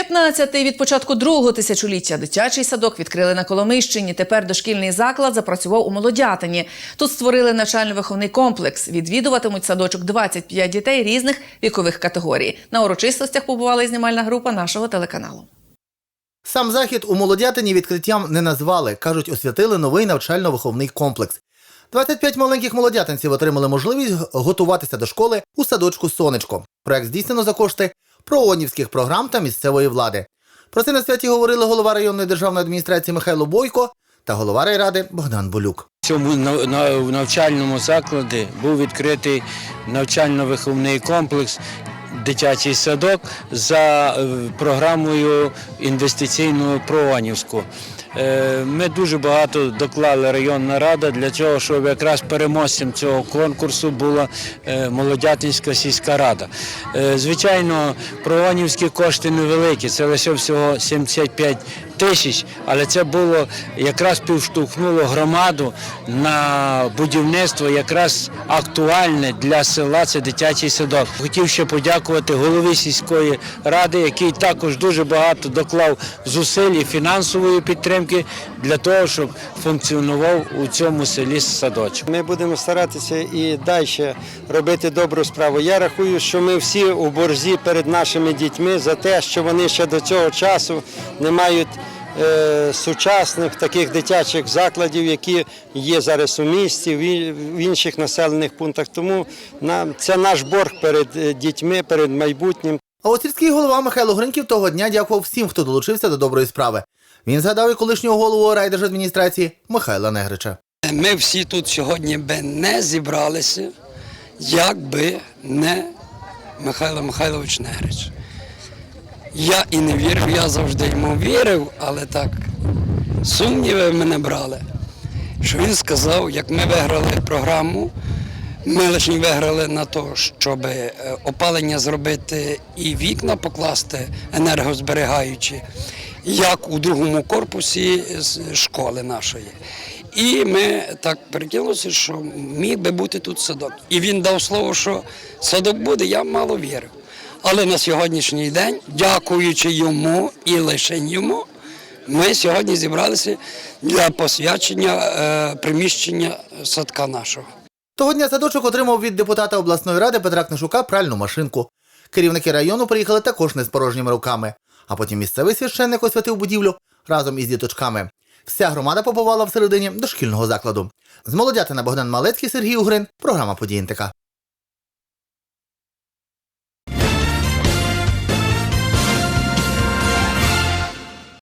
15-й від початку другого тисячоліття дитячий садок відкрили на Коломийщині. Тепер дошкільний заклад запрацював у Молодятині. Тут створили навчально-виховний комплекс. Відвідуватимуть садочок 25 дітей різних вікових категорій. На урочистостях побувала і знімальна група нашого телеканалу. Сам захід у Молодятині відкриттям не назвали. Кажуть, освятили новий навчально-виховний комплекс. 25 маленьких молодятинців отримали можливість готуватися до школи у садочку Сонечко. Проект здійснено за кошти проонівських програм та місцевої влади. Про це на святі говорили голова районної державної адміністрації Михайло Бойко та голова райради Богдан Болюк. Цьому в навчальному закладі був відкритий навчально-виховний комплекс. Дитячий садок за е, програмою інвестиційного Проонівську. Е, Ми дуже багато доклали районна рада для цього, щоб якраз переможцем цього конкурсу була е, Молодятинська сільська рада. Е, Звичайно, прованівські кошти невеликі, це лише всього 75 тисяч, але це було якраз підштовхнуло громаду на будівництво якраз актуальне для села. Це дитячий садок. Хотів ще подякувати голові сільської ради, який також дуже багато доклав зусиль і фінансової підтримки для того, щоб функціонував у цьому селі садочок. Ми будемо старатися і далі робити добру справу. Я рахую, що ми всі у борзі перед нашими дітьми за те, що вони ще до цього часу не мають сучасних таких дитячих закладів, які є зараз у місті, в інших населених пунктах. Тому нам це наш борг перед е, дітьми, перед майбутнім. А от сільський голова Михайло Гриньків того дня дякував всім, хто долучився до доброї справи. Він згадав і колишнього голову райдержадміністрації Михайла Негрича. Ми всі тут сьогодні би не зібралися, якби не Михайло Михайлович Негрич. Я і не вірив, я завжди йому вірив, але так сумніви мене брали. Що він сказав, як ми виграли програму, ми лише виграли на те, щоб е, опалення зробити і вікна покласти енергозберігаючі, як у другому корпусі школи нашої. І ми так прикинулися, що міг би бути тут садок. І він дав слово, що садок буде, я мало вірив. Але на сьогоднішній день, дякуючи йому і лише йому, ми сьогодні зібралися для посвячення е, приміщення садка нашого. Того дня садочок отримав від депутата обласної ради Петра Книшука пральну машинку. Керівники району приїхали також не з порожніми руками. А потім місцевий священник освятив будівлю разом із діточками. Вся громада побувала всередині дошкільного закладу. З Молодятина Богдан Малецький, Сергій Угрин, програма «Події НТК».